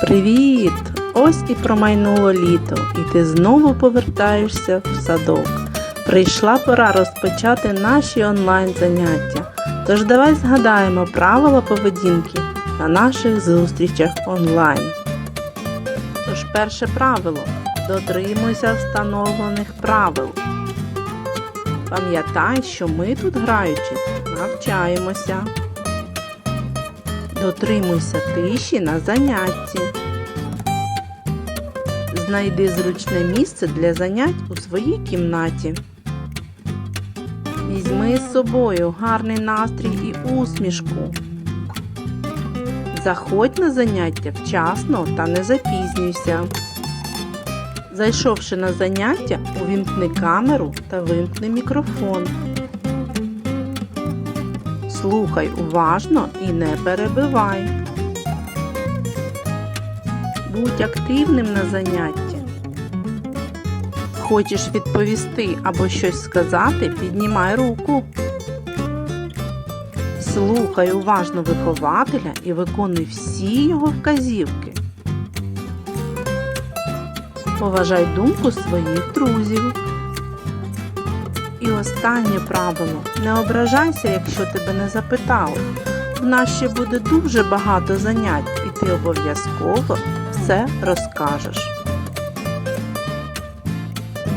Привіт! Ось і промайнуло літо, і ти знову повертаєшся в садок. Прийшла пора розпочати наші онлайн заняття. Тож давай згадаємо правила поведінки на наших зустрічах онлайн. Тож перше правило дотримуйся встановлених правил. Пам'ятай, що ми тут граючись, навчаємося. Дотримуйся тиші на занятті. Знайди зручне місце для занять у своїй кімнаті. Візьми з собою гарний настрій і усмішку. Заходь на заняття вчасно та не запізнюйся. Зайшовши на заняття, увімкни камеру та вимкни мікрофон. Слухай уважно і не перебивай. Будь активним на занятті. Хочеш відповісти або щось сказати, піднімай руку. Слухай уважно вихователя і виконуй всі його вказівки. Поважай думку своїх друзів. Останнє правило. Не ображайся, якщо тебе не запитали. В нас ще буде дуже багато занять, і ти обов'язково все розкажеш.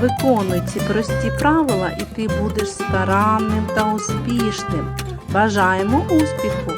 Виконуй ці прості правила, і ти будеш старанним та успішним. Бажаємо успіху!